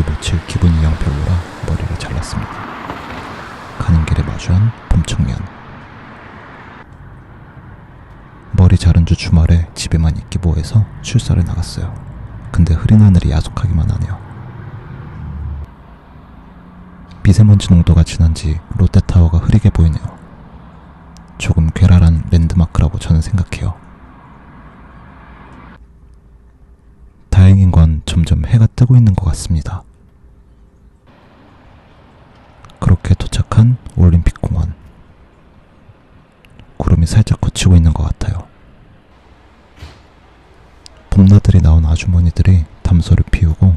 그리고 며칠 기분이 영 별로라 머리를 잘랐습니다. 가는 길에 마주한 봄청년. 머리 자른 주 주말에 집에만 있기 뭐해서 출사를 나갔어요. 근데 흐린 하늘이 야속하기만 하네요. 미세먼지 농도가 진한지 롯데타워가 흐리게 보이네요. 조금 괴랄한 랜드마크라고 저는 생각해요. 다행인 건 점점 해가 뜨고 있는 것 같습니다. 그렇게 도착한 올림픽 공원. 구름이 살짝 걷히고 있는 것 같아요. 봄나들이 나온 아주머니들이 담소를 피우고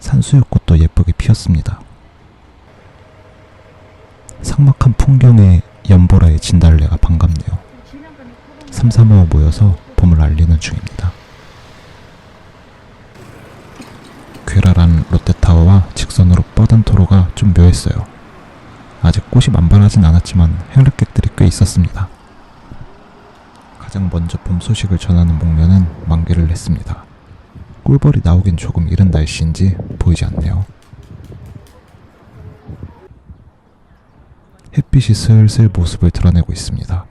산수유꽃도 예쁘게 피었습니다. 삭막한 풍경에 연보라의 진달래가 반갑네요. 삼삼오오 모여서 봄을 알리는 중입니다. 괴랄한 롯데타워와 직선으로 뻗은 도로가 좀 묘했어요. 아직 꽃이 만발하진 않았지만 행락객들이 꽤 있었습니다. 가장 먼저 봄 소식을 전하는 목련은 만개를 냈습니다. 꿀벌이 나오긴 조금 이른 날씨인지 보이지 않네요. 햇빛이 슬슬 모습을 드러내고 있습니다.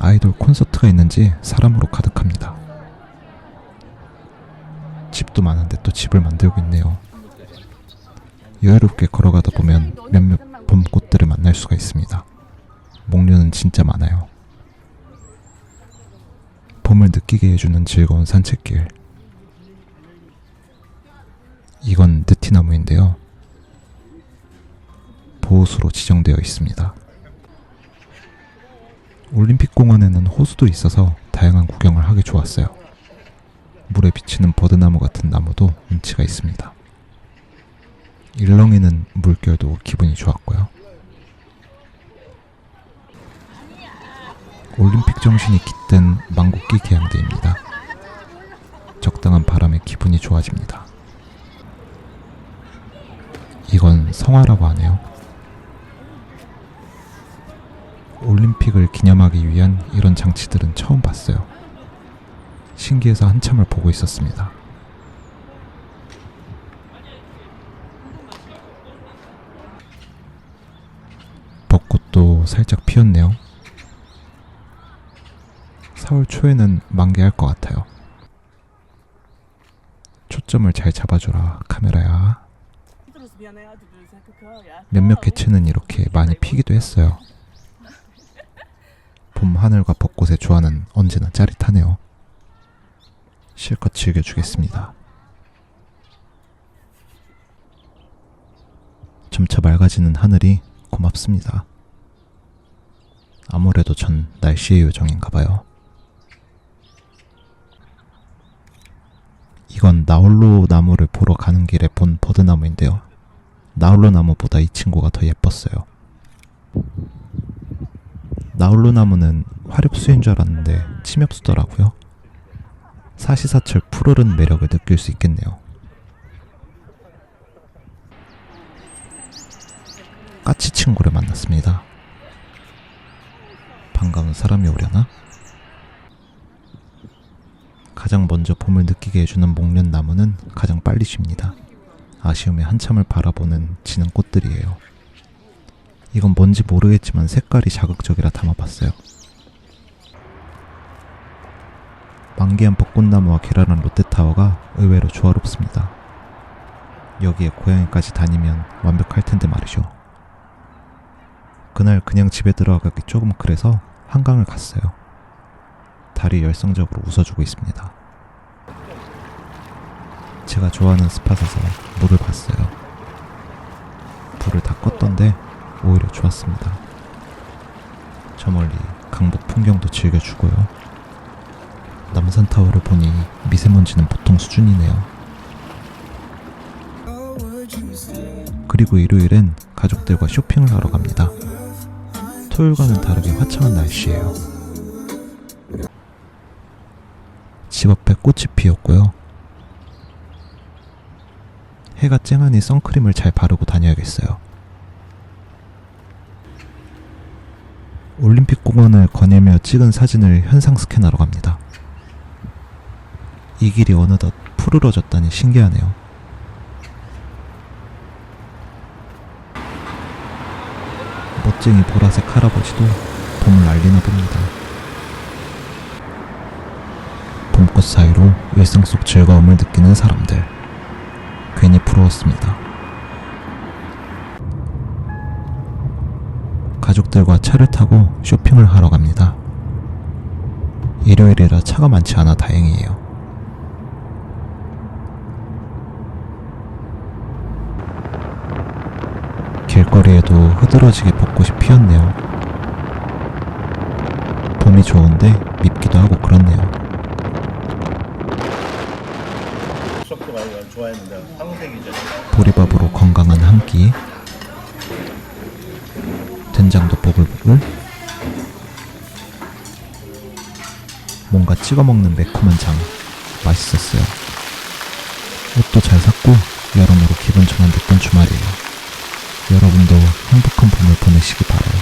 아이돌 콘서트가 있는지 사람으로 가득합니다. 집도 많은데 또 집을 만들고 있네요. 여유롭게 걸어가다 보면 몇몇 봄꽃들을 만날 수가 있습니다. 목련은 진짜 많아요. 봄을 느끼게 해주는 즐거운 산책길. 이건 느티나무인데요. 보호수로 지정되어 있습니다. 올림픽 공원에는 호수도 있어서 다양한 구경을 하기 좋았어요. 물에 비치는 버드나무 같은 나무도 운치가 있습니다. 일렁이는 물결도 기분이 좋았고요. 올림픽 정신이 깃든 망국기 개양대입니다. 적당한 바람에 기분이 좋아집니다. 이건 성화라고 하네요. 올림픽을 기념하기 위한 이런 장치들은 처음 봤어요. 신기해서 한참을 보고 있었습니다. 벚꽃도 살짝 피었네요. 4월 초에는 만개할 것 같아요. 초점을 잘 잡아줘라, 카메라야. 몇몇 개체는 이렇게 많이 피기도 했어요. 봄 하늘과 벚꽃의 조화는 언제나 짜릿하네요. 실컷 즐겨주겠습니다. 점차 맑아지는 하늘이 고맙습니다. 아무래도 전 날씨의 요정인가 봐요. 이건 나홀로 나무를 보러 가는 길에 본 버드나무인데요. 나홀로 나무보다 이 친구가 더 예뻤어요. 나홀로 나무는 화렵수인 줄 알았는데 침엽수더라고요. 사시사철 푸르른 매력을 느낄 수 있겠네요. 까치 친구를 만났습니다. 반가운 사람이 오려나? 가장 먼저 봄을 느끼게 해주는 목련 나무는 가장 빨리 쉽니다. 아쉬움에 한참을 바라보는 지는 꽃들이에요. 이건 뭔지 모르겠지만 색깔이 자극적이라 담아봤어요. 만개한 벚꽃나무와 계란한 롯데타워가 의외로 조화롭습니다. 여기에 고양이까지 다니면 완벽할 텐데 말이죠. 그날 그냥 집에 들어가기 조금 그래서 한강을 갔어요. 달이 열성적으로 웃어주고 있습니다. 제가 좋아하는 스팟에서 물을 봤어요. 불을 다 껐던데 오히려 좋았습니다. 저 멀리 강북 풍경도 즐겨주고요. 남산타워를 보니 미세먼지는 보통 수준이네요. 그리고 일요일엔 가족들과 쇼핑을 하러 갑니다. 토요일과는 다르게 화창한 날씨예요. 집 앞에 꽃이 피었고요. 해가 쨍하니 선크림을 잘 바르고 다녀야겠어요. 올림픽 공원을 거닐며 찍은 사진을 현상 스캔하러 갑니다. 이 길이 어느덧 푸르러졌다니 신기하네요. 멋쟁이 보라색 할아버지도 봄을 알리나 봅니다. 봄꽃 사이로 일상 속 즐거움을 느끼는 사람들. 괜히 부러웠습니다. 가족들과 차를 타고 쇼핑을 하러 갑니다. 일요일이라 차가 많지 않아 다행이에요. 길거리에도 흐드러지게 벚꽃이 피었네요. 봄이 좋은데 밉기도 하고 그렇네요. 보리밥으로 건강한 한 끼. 된장도 보글보글. 뭔가 찍어 먹는 매콤한 장. 맛있었어요. 옷도 잘 샀고 여러모로 기분 전환됐던 주말이에요. 여러분도 행복한 봄을 보내시기 바라요.